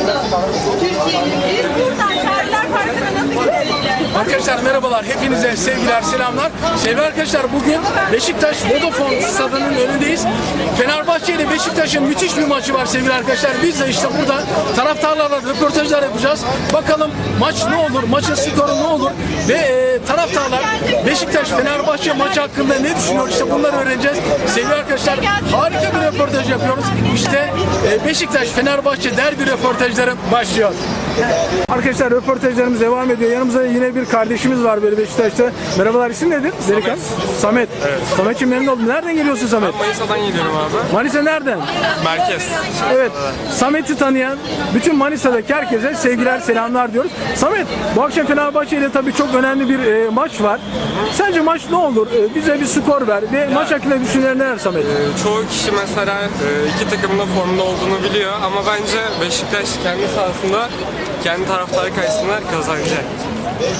Türkiye'nin buradan Şairler Parkı'na nasıl gidebilirler? Arkadaşlar merhabalar, hepinize sevgiler, selamlar. Sevgili arkadaşlar bugün Beşiktaş Vodafone stadının önündeyiz. Fenerbahçe ile Beşiktaş'ın müthiş bir maçı var sevgili arkadaşlar. Biz de işte burada taraftarlarla röportajlar yapacağız. Bakalım maç ne olur, maçın skoru ne olur ve e, taraftarlar Beşiktaş Fenerbahçe maçı hakkında ne düşünüyor işte bunları öğreneceğiz. Sevgili arkadaşlar harika bir röportaj yapıyoruz. İşte e, Beşiktaş Fenerbahçe derbi röportajları başlıyor. Arkadaşlar röportajlarımız devam ediyor. Yanımızda yine bir kardeşimiz var böyle Beşiktaş'ta. Merhabalar isim nedir? Delikan. Samet. Evet. Samet'ciğim memnun oldum. Nereden geliyorsun Samet? Manisa'dan geliyorum abi. Manisa nereden? Merkez. Evet. Samet'i tanıyan bütün Manisa'daki herkese sevgiler selamlar diyoruz. Samet bu akşam Fenerbahçe ile tabii çok önemli bir e, maç var. Sence maç ne olur? E, bize bir skor ver ve maç hakkında düşünceler neler Samet? Ee, Çoğu kişi mesela e, iki takımın da formda olduğunu biliyor ama bence Beşiktaş kendi sahasında kendi taraftarı karşısında kazanacak.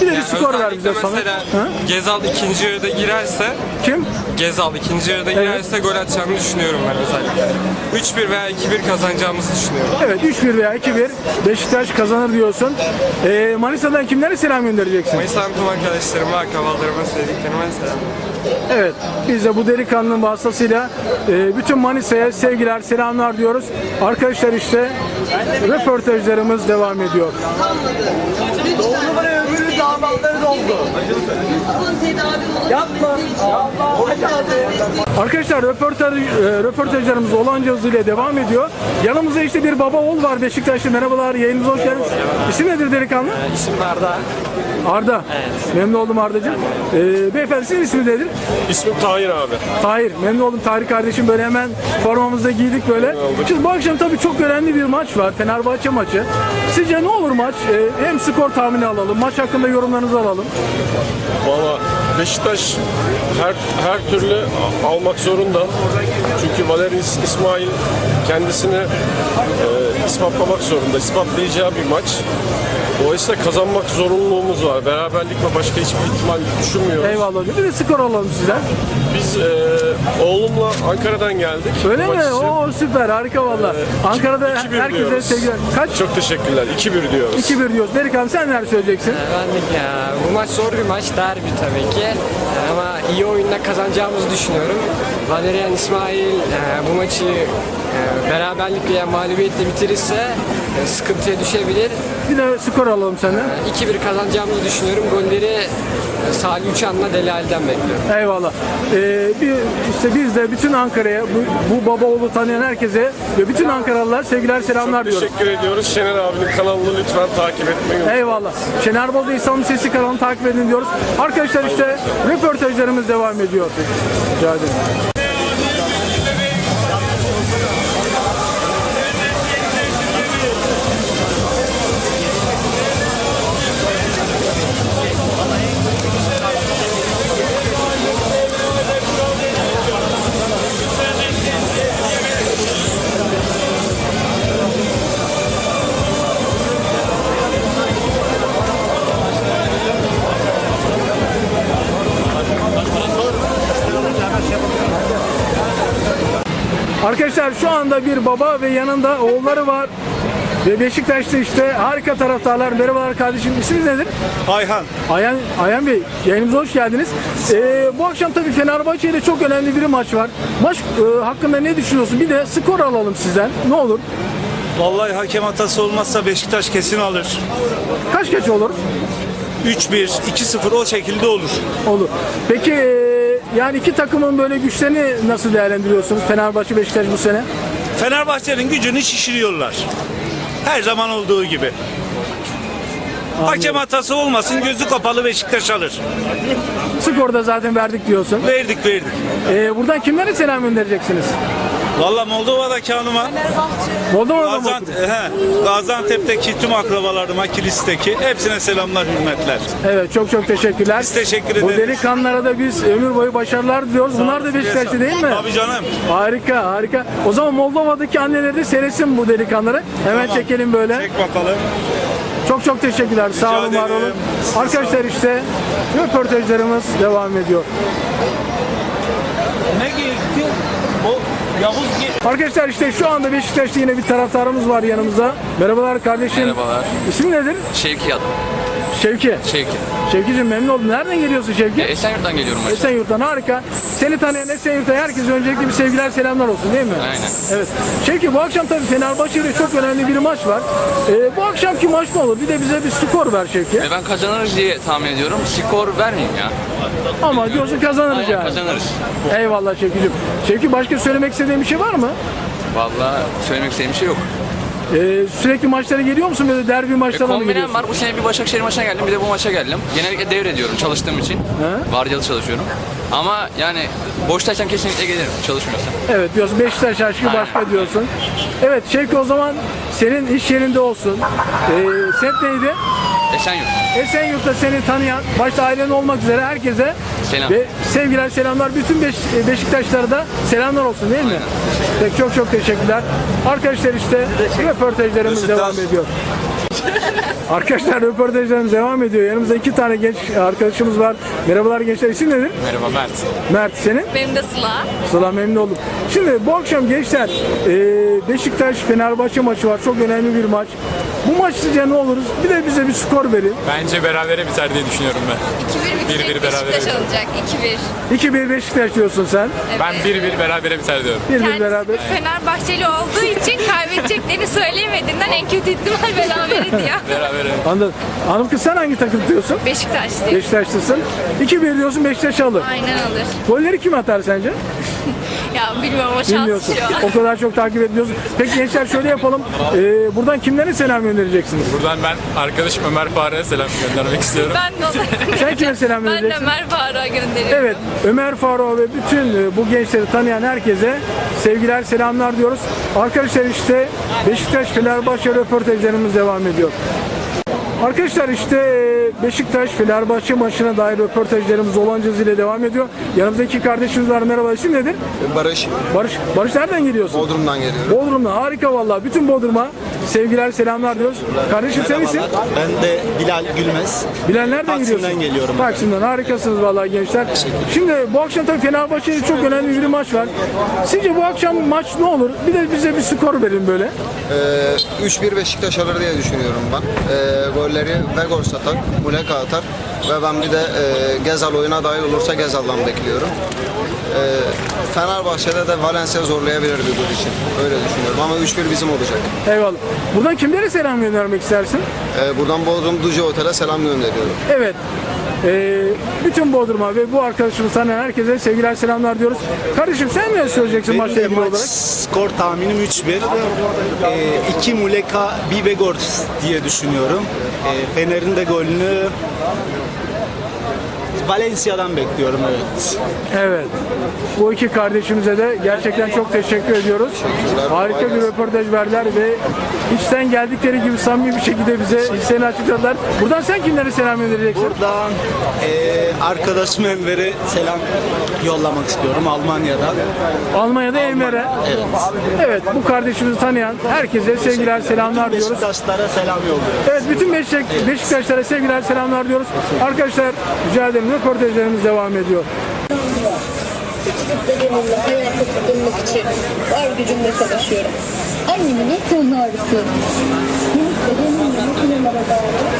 Bir de bir skor ver bize Samet. mesela Ha? Gezal ikinci yarıda girerse Kim? Gezal ikinci yarıda girerse gol atacağını düşünüyorum ben özellikle. 3-1 veya 2-1 kazanacağımızı düşünüyorum. Evet 3-1 veya 2-1 Beşiktaş kazanır diyorsun. E, Manisa'dan kimlere selam göndereceksin? Mayıs'tan tüm arkadaşlarıma, akrabalarıma, sevdiklerime selam. Evet, biz de bu delikanlının vasıtasıyla e, bütün Manisa'ya sevgiler, selamlar diyoruz. Arkadaşlar işte röportajlarımız devam ediyor. 你把我灯撞 Yapma. Arkadaşlar röportaj, e, röportajlarımız olanca hızıyla devam ediyor. Yanımızda işte bir baba oğul var Beşiktaşlı. Merhabalar, yayınımıza hoş geldiniz. İsim nedir delikanlı? İsim Arda. Arda. Memnun oldum Arda'cığım. E, beyefendi sizin ismi nedir? İsmim Tahir abi. Tahir. Memnun oldum Tahir kardeşim. Böyle hemen formamızı da giydik böyle. Şimdi bu akşam tabii çok önemli bir maç var. Fenerbahçe maçı. Sizce ne olur maç? E, hem skor tahmini alalım. Maç hakkında yorumlarınızı alalım. Valla Beşiktaş her her türlü almak zorunda. Çünkü Valeri İs- İsmail kendisini e, ispatlamak zorunda. İspatlayacağı bir maç. Dolayısıyla kazanmak zorunluluğumuz var. Beraberlik ve başka hiçbir ihtimal düşünmüyoruz. Eyvallah. Bir de skor alalım sizden. Biz e, oğlumla Ankara'dan geldik. Öyle mi? için. Oo süper. Harika valla. Ankara'da 2-1 herkese diyoruz. sevgiler. Kaç? Çok teşekkürler. 2-1 diyoruz. 2-1 diyoruz. Delikanlı sen neler söyleyeceksin? Bendik ya. Bu maç zor bir maç. Derbi tabii ki. Ee, Ama iyi oyunla kazanacağımızı düşünüyorum. Valerian İsmail e, bu maçı e, beraberlik veya mağlubiyetle bitirirse e, sıkıntıya düşebilir. Bir de skor alalım senden. E, 2-1 kazanacağımızı düşünüyorum. Golleri e, Salih Uçan'la Deli Ali'den bekliyorum. Eyvallah. Ee, bir, işte biz de bütün Ankara'ya, bu, bu baba oğlu tanıyan herkese ve bütün Ankaralılar sevgiler selamlar diyoruz. Teşekkür ediyoruz. Şener abinin kanalını lütfen takip etmeyi unutmayın. Eyvallah. Şener Bolu İstanbul Sesi kanalını takip edin diyoruz. Arkadaşlar işte röportajlarımız devam ediyor. Rica ederim. Arkadaşlar şu anda bir baba ve yanında oğulları var. Ve Beşiktaş'ta işte harika taraftarlar. Merhabalar kardeşim. İsminiz nedir? Ayhan. Ayhan, Ayhan Bey yayınımıza hoş geldiniz. Ee, bu akşam tabii Fenerbahçe ile çok önemli bir maç var. Maç e, hakkında ne düşünüyorsun? Bir de skor alalım sizden. Ne olur? Vallahi hakem hatası olmazsa Beşiktaş kesin alır. Kaç kaç olur? 3-1, 2-0 o şekilde olur. Olur. Peki e, yani iki takımın böyle güçlerini nasıl değerlendiriyorsunuz? Fenerbahçe Beşiktaş bu sene. Fenerbahçe'nin gücünü şişiriyorlar. Her zaman olduğu gibi. Hakem hatası olmasın gözü kapalı Beşiktaş alır. Skorda zaten verdik diyorsun. Verdik verdik. Ee, buradan kimlere selam göndereceksiniz? Vallahi Moldova'daki hanıma, Moldova'da mı? Gazant he, Gaziantep'teki tüm akrabalarıma, kilisteki hepsine selamlar, hürmetler. Evet çok çok teşekkürler. Biz teşekkür Bu ederiz. delikanlılara da biz ömür boyu başarılar diliyoruz. Bunlar da Beşiktaşlı değil mi? Tabii canım. Harika harika. O zaman Moldova'daki anneleri de seyretsin bu delikanlıları. Hemen Tamam. çekelim böyle. Çek bakalım. Çok çok teşekkürler. Sağ olun, var ederim. olun. Arkadaşlar işte röportajlarımız devam ediyor. Ne O Arkadaşlar işte şu anda Beşiktaş'ta yine bir taraftarımız var yanımızda. Merhabalar kardeşim. Merhabalar. İsim nedir? Şevki adım. Şevki. Şevki. Şevki'cim memnun oldum. Nereden geliyorsun Şevki? Esenyurt'tan geliyorum. Esenyurt'tan harika. Seni tanıyan Esenyurt'a herkese öncelikle bir sevgiler selamlar olsun değil mi? Aynen. Evet. Şevki bu akşam tabii Fenerbahçe ile çok önemli bir maç var. Ee, bu akşamki maç ne olur? Bir de bize bir skor ver Şevki. E, ben kazanırız diye tahmin ediyorum. Skor vermeyeyim ya. Ama diyorsun kazanırız Aynen yani. kazanırız. Eyvallah Şevki'cim. Şevki başka söylemek istediğin bir şey var mı? Vallahi söylemek istediğim bir şey yok. Ee, sürekli maçlara geliyor musun? Böyle derbi E, maçlarına mı kombinem geliyorsun? var. Bu sene bir Başakşehir maçına geldim. Bir de bu maça geldim. Genellikle devrediyorum çalıştığım için. He? Vardiyalı çalışıyorum. Ama yani boştaysam kesinlikle gelirim çalışmıyorsam. Evet diyorsun Beşiktaş aşkı Aynen. başka diyorsun. Evet Şevki o zaman senin iş yerinde olsun. Ee, semt neydi? Esenyurt. Esenyurt'ta seni tanıyan, başta ailen olmak üzere herkese Selam. ve sevgiler selamlar. Bütün Beş, Beşiktaşlara da selamlar olsun değil mi? Peki, çok çok teşekkürler. Arkadaşlar işte röportajlarımız devam ediyor. Arkadaşlar röportajlarımız devam ediyor. Yanımızda iki tane genç arkadaşımız var. Merhabalar gençler. İsim nedir? Merhaba Mert. Mert senin? Benim de Sıla. Sıla memnun oldum. Şimdi bu akşam gençler e, Beşiktaş Fenerbahçe maçı var. Çok önemli bir maç. Bu maç sizce ne olur? Bir de bize bir skor verin. Bence berabere biter diye düşünüyorum ben. 2-1 bitecek. Bir bir berabere Beşiktaş bitiyor. alacak. 2-1. 2-1 Beşiktaş diyorsun sen. Ben 1-1 berabere biter diyorum. 1-1 Kendisi beraber. bir Fenerbahçeli olduğu için kaybedeceklerini söyleyemediğinden en kötü ihtimal berabere diyor. Berabere. Anladım. Hanım kız sen hangi takım diyorsun? Beşiktaş diyor. Beşiktaşlısın. 2-1 diyorsun Beşiktaş alır. Aynen alır. Golleri kim atar sence? Ya bilmiyorum o şans Bilmiyorsun. O kadar çok takip etmiyorsun. Peki gençler şöyle yapalım. Ee, buradan kimlere selam göndereceksiniz? Buradan ben arkadaşım Ömer Faruk'a selam göndermek istiyorum. Ben de ona Sen kime selam Ben de vereceksin? Ömer Faruk'a gönderiyorum. Evet, Ömer Faruk ve bütün e, bu gençleri tanıyan herkese sevgiler, selamlar diyoruz. Arkadaşlar işte Beşiktaş Fenerbahçe röportajlarımız devam ediyor. Arkadaşlar işte e, Beşiktaş Fenerbahçe maçına dair röportajlarımız olan ile devam ediyor. Yanımızda iki kardeşimiz var. Merhaba isim nedir? Barış, Barış. Barış nereden geliyorsun? Bodrum'dan geliyorum. Bodrum'dan. Harika vallahi. Bütün Bodrum'a sevgiler, selamlar diyoruz. Kardeşim sen isim? Ben de Bilal Gülmez. Bilal nereden Taksim'den gidiyorsun? geliyorum. Taksim'den harikasınız vallahi gençler. Şimdi bu akşam tabii Fenerbahçe'de çok önemli bir maç var. Sizce bu akşam maç ne olur? Bir de bize bir skor verin böyle. Ee, 3-1 Beşiktaş alır diye düşünüyorum ben. Ee, golleri Vegors atar, Muleka atar ve ben bir de e, Gezal oyuna dahil olursa Gezal'dan bekliyorum. Ee, Fenerbahçe'de de Valencia zorlayabilir bir gol için. Öyle düşünüyorum ama 3-1 bizim olacak. Eyvallah. Buradan kimlere selam göndermek istersin? Ee, buradan Bodrum Duce Otel'e selam gönderiyorum. Evet. Ee, bütün Bodrum'a ve bu arkadaşımız tanıyan herkese sevgiler selamlar diyoruz. Kardeşim sen ne söyleyeceksin Benim maçla de ilgili maç olarak? skor tahminim 3-1. 2 Muleka, 1 Begors diye düşünüyorum. Ee, Fener'in de golünü Valencia'dan bekliyorum evet. Evet. Bu iki kardeşimize de gerçekten çok teşekkür ediyoruz. Harika bir röportaj verdiler ve içten geldikleri gibi samimi bir şekilde bize hislerini açıkladılar. Buradan sen kimlere selam göndereceksin? Buradan e, arkadaşım Enver'e selam yollamak istiyorum Almanya'dan. Almanya'da Enver'e. Evet. Evet bu kardeşimizi tanıyan herkese sevgiler selamlar diyoruz. Beşiktaşlara selam yolluyorum. Evet bütün Beşik, Beşiktaşlara sevgiler selamlar diyoruz. Arkadaşlar rica ederim röportajlarımız devam ediyor. Çocuklarımla hayatta tutunmak için var gücümle çalışıyorum. Annemin ilk canı ağrısı. Benim makinelere bağlı.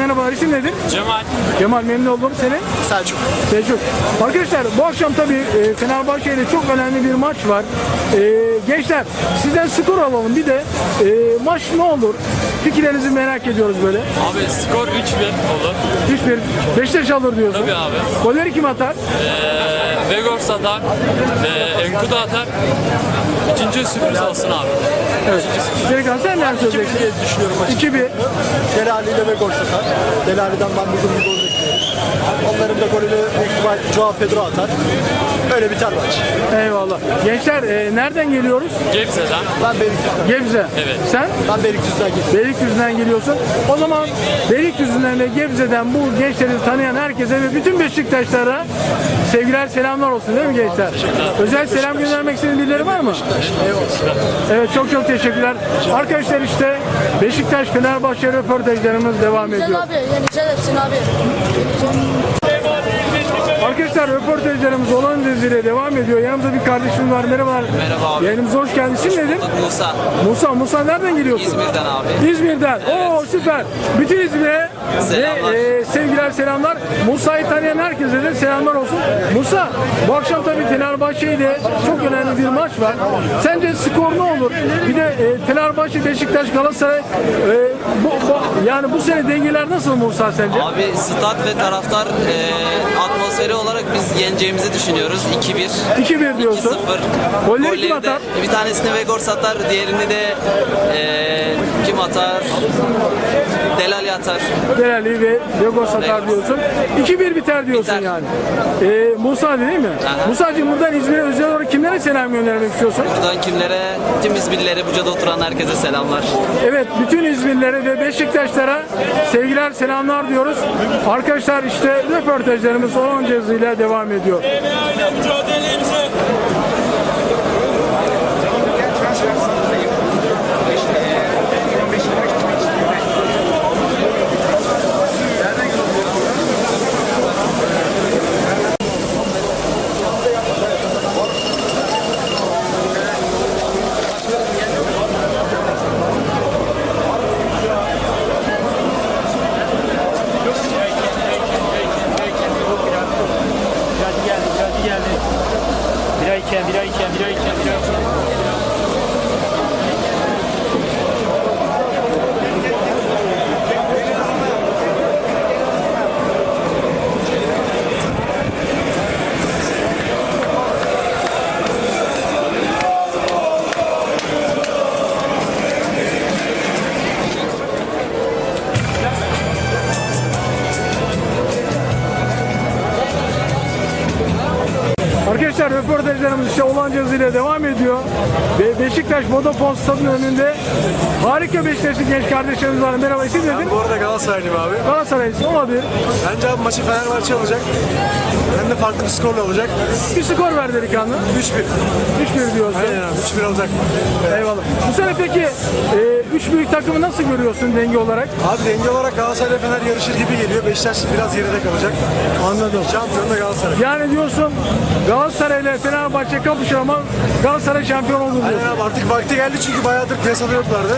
Merhabalar. İsim nedir? Cemal. Kemal memnun oldum. Senin? Selçuk. Selçuk. Arkadaşlar bu akşam tabii e, Fenerbahçe ile çok önemli bir maç var. E, gençler sizden skor alalım. Bir de e, maç ne olur? Fikirlerinizi merak ediyoruz böyle. Abi skor 3-1 olur. 3-1 Beşiktaş alır diyorsun. Tabii abi. Golleri kim atar? Ee, Vegors atar. Ee, Enkudu atar. İkinci sürpriz olsun abi. Evet. Delikan sen neler söyleyeceksin? düşünüyorum 2-1. Delali ile Vegors atar. Delali'den ben bugün bir gol bekliyorum. Onların da golünü büyük ihtimal Joao Pedro atar. Öyle biter maç. Eyvallah. Gençler e, nereden geliyoruz? Gebze'den. Ben Beylikdüzü'den. Gebze. Evet. Sen? Ben Beylikdüzü'den geliyorum. Beylikdüzü'nden geliyorsun. O zaman Beylikdüzü'nden ve Gebze'den bu gençleri tanıyan herkese ve bütün Beşiktaşlara sevgiler selamlar olsun değil mi gençler? Özel selam göndermek istediğin birileri var mı? Evet çok çok teşekkürler. Arkadaşlar işte Beşiktaş Fenerbahçe röportajlarımız devam ediyor. Abi yeneceğiz hepsini abi. Arkadaşlar röportajlarımız olan diziyle devam ediyor. Yanımızda bir kardeşim var. Merhabalar. Merhaba abi. Yayınımıza hoş geldin. İsim nedir? Musa. Musa. Musa nereden geliyorsun? İzmir'den abi. İzmir'den. Oo süper. Bütün İzmir'e Selamlar. ve e, sevgiler selamlar. Musa'yı tanıyan herkese de selamlar olsun. Musa bu akşam tabii Fenerbahçe ile çok önemli bir maç var. Sence skor ne olur? Bir de e, Fenerbahçe, Beşiktaş, Galatasaray e, bu, bu- yani bu sene dengeler nasıl Musa sence? Abi stat ve taraftar e, atmosferi olarak biz yeneceğimizi düşünüyoruz. 2-1. 2-1 diyorsun. 2-0. Golleri kim atar? bir tanesini Vegors atar, diğerini de e, kim atar? Delali atar. Delali ve Lagos atar diyorsun. 2-1 biter diyorsun Biter. yani. E, Musa değil mi? Aha. Musa'cığım buradan İzmir'e özel olarak kimlere selam göndermek istiyorsun? Buradan kimlere? Tüm İzmirlilere, Buca'da oturan herkese selamlar. Evet bütün İzmirlilere ve Beşiktaşlara sevgiler selamlar diyoruz. Arkadaşlar işte röportajlarımız son hızıyla devam ediyor. Arkadaşlar ile devam ediyor. Ve Beşiktaş Vodafone Stadı'nın önünde harika Beşiktaşlı genç kardeşlerimiz var. Merhaba isim nedir? Bu arada Galatasaraylıyım abi. Galatasaray'ın olabilir. Bence abi maçı Fenerbahçe alacak. Hem de farklı bir skorla olacak. Bir skor ver delikanlı. 3-1. 3-1 diyorsun. Aynen abi 3-1 alacak. Eyvallah. Bu sene peki e, üç büyük takımı nasıl görüyorsun denge olarak? Abi denge olarak Galatasaray ile Fener yarışır gibi geliyor. Beşiktaş biraz geride kalacak. Anladım. Şampiyon da Galatasaray. Yani diyorsun Galatasaray ile Fenerbahçe kapışır ama Galatasaray şampiyon olur diyorsun. Aynen abi artık vakti geldi çünkü bayağıdır piyasada yoklardı.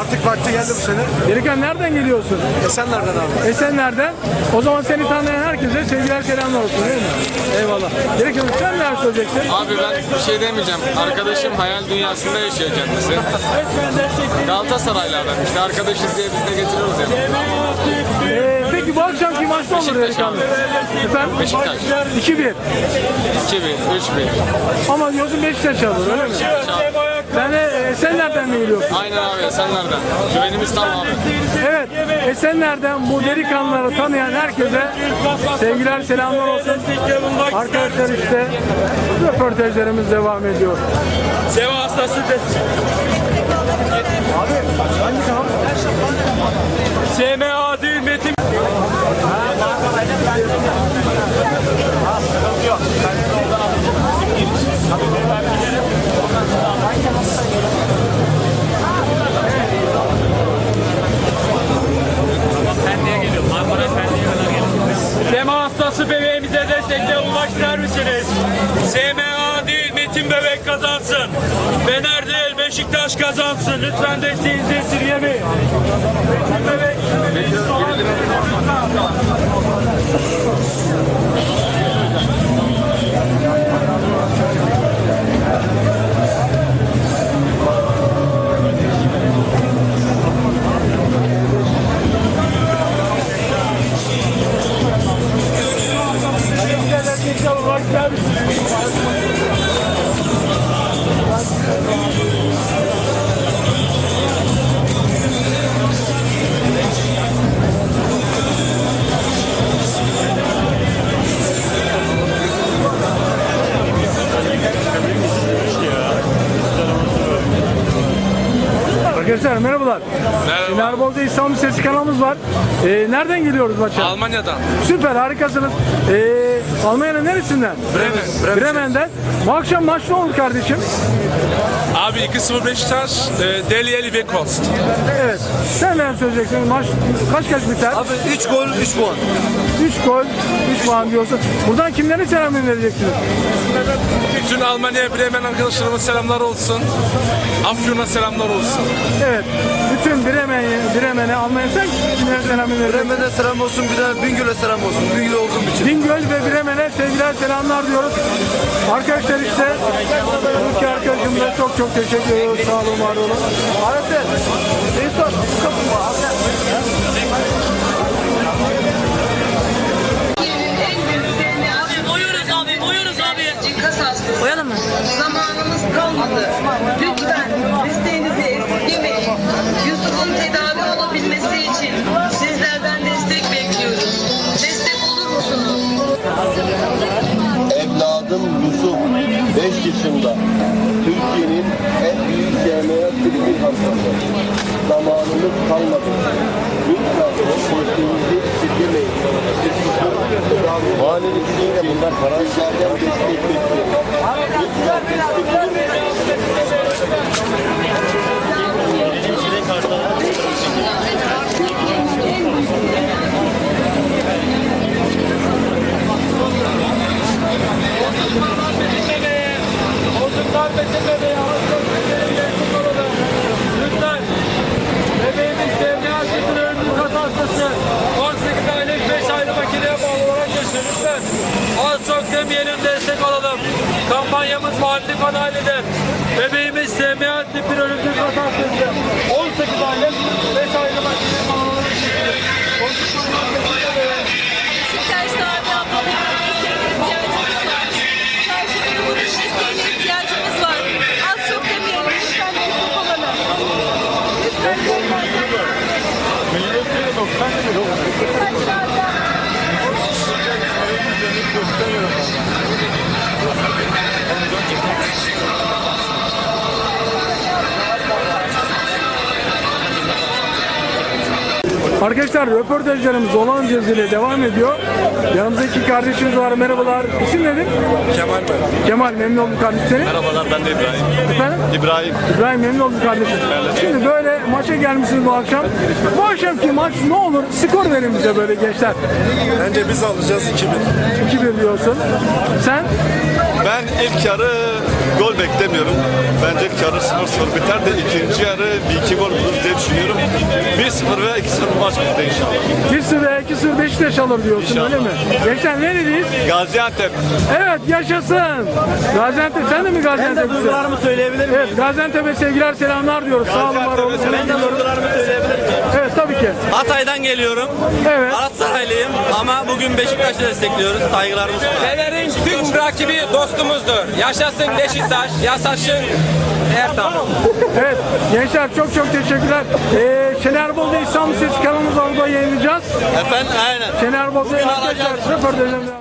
Artık vakti geldi bu sene. Delikanlı nereden geliyorsun? Esenler'den abi. Esenler'den. O zaman seni tanıyan herkese sevgiler selamlar olsun değil mi? Eyvallah. Delikanlı sen neler söyleyeceksin? Abi ben bir şey demeyeceğim. Arkadaşım hayal dünyasında yaşıyor kendisi. Galatasaraylı adam. İşte arkadaşız diye biz de getiriyoruz yani. Ee, peki bu akşamki maçta olur Beşiktaş delikanlı. Efendim? Beşiktaş. 2-1. 2-1, 3-1. Ama diyorsun Beşiktaş alır öyle mi? Sen e, Esenler'den mi geliyorsun? Aynen abi sen nereden? Güvenimiz tam abi. Evet, Esenler'den bu delikanlıları tanıyan herkese sevgiler, selamlar olsun. Arkadaşlar işte röportajlarımız devam ediyor. Seva hastası SMA değil Metin. Sema hastası bebeğimize destekte olmak ister misiniz? SMA değil Metin bebek kazansın. Fener değil Beşiktaş kazansın. Lütfen desteğinizi esirgemeyin. Arkadaşlar merhabalar. Merhaba. Fenerbahçe İstanbul Sesi kanalımız var. Ee, nereden geliyoruz maça? Almanya'dan. Süper harikasınız. Ee, Almanya'nın neresinden? Bremen. Bremen'den. Bu akşam maç ne oldu kardeşim? Abi 2-0 Beşiktaş, e, Deli Ali ve Kost. Evet. Sen neler söyleyeceksin? Maç kaç kaç biter? Abi 3 gol 3 puan. 3 gol, 3 puan diyorsun. Buradan kimlere selam göndereceksiniz? Bütün Almanya Bremen arkadaşlarıma selamlar olsun. Afyon'a selamlar olsun. Evet. Bütün Bremen'e, Bremen'e Almanya sen kimlere selam göndereceksin? Bremen'e selam olsun bir de Bingöl'e selam olsun. Bingöl olduğum için. Bingöl sevgiler selamlar diyoruz. Arkadaşlar işte iki arkadaşım da çok çok teşekkür ediyoruz. Sağ olun, var olun. Ahmet en son bu kapı. Boyuyoruz abi, boyuyoruz abi. Boyalım mı? Zamanımız kalmadı. Lütfen desteğinizi esirgemeyin. Yusuf'un tedavi 5 yaşında. Türkiye'nin en büyük CMA tribün hastası. Zamanımız kalmadı. Lütfen desteğinizi esirgemeyin. Mahallesiyle bundan sizlerden destek bekliyorum. Lütfen destek olun. Lütfen. Bebeğimiz sevdiği hakikaten ölümlü kas hastası. 18 aylık 5 aylık makineye bağlı olarak yaşıyor. Az çok demeyelim destek olalım. Kampanyamız mahalli kanalidir. Bebeğimiz SMA tipi ölümcül kas hastası. 18 aylık 5 aylık makineye bağlı olarak yaşıyor. Arkadaşlar röportajlarımız olan ile devam ediyor. Yanımızdaki kardeşimiz var. Merhabalar. İsim nedir? Kemal ben. Kemal memnun oldum kardeşim seni. Merhabalar ben de İbrahim. Efendim? İbrahim. İbrahim memnun oldum kardeşim. Şimdi böyle maça gelmişsiniz bu akşam. Bu akşamki maç ne olur? Skor verin bize böyle gençler. Bence biz alacağız 2-1. 2-1 diyorsun. Sen? Ben ilk yarı gol beklemiyorum. Bence ilk yarı 0-0 biter de ikinci yarı 1-2 gol buluruz diye düşünüyorum. 1-0 ve 2-0 maç bizde inşallah. 1-0 2-0 Beşiktaş alır diyorsun İnşallah. öyle mi? Gençler nereliyiz? Gaziantep. Evet yaşasın. Gaziantep sen de mi Gaziantep'lisin? Duygularımı söyleyebilir miyim? Evet Gaziantep'e sevgiler selamlar diyoruz. Sağ olun var olun. Ben de duygularımı söyleyebilir miyim? Evet tabii ki. Hatay'dan geliyorum. Evet. Galatasaraylıyım ama bugün Beşiktaş'ı destekliyoruz. Saygılarımız sunuyoruz. Fener'in tüm rakibi dostumuzdur. Yaşasın Beşiktaş, yaşasın Ertan. Evet gençler çok çok teşekkürler. Ee, Şenerbol'da İstanbul Sesi kanalımız orada yayınlayacağız. Efendim aynen. Şenerbol'da arkadaşlar röportajlarımız devam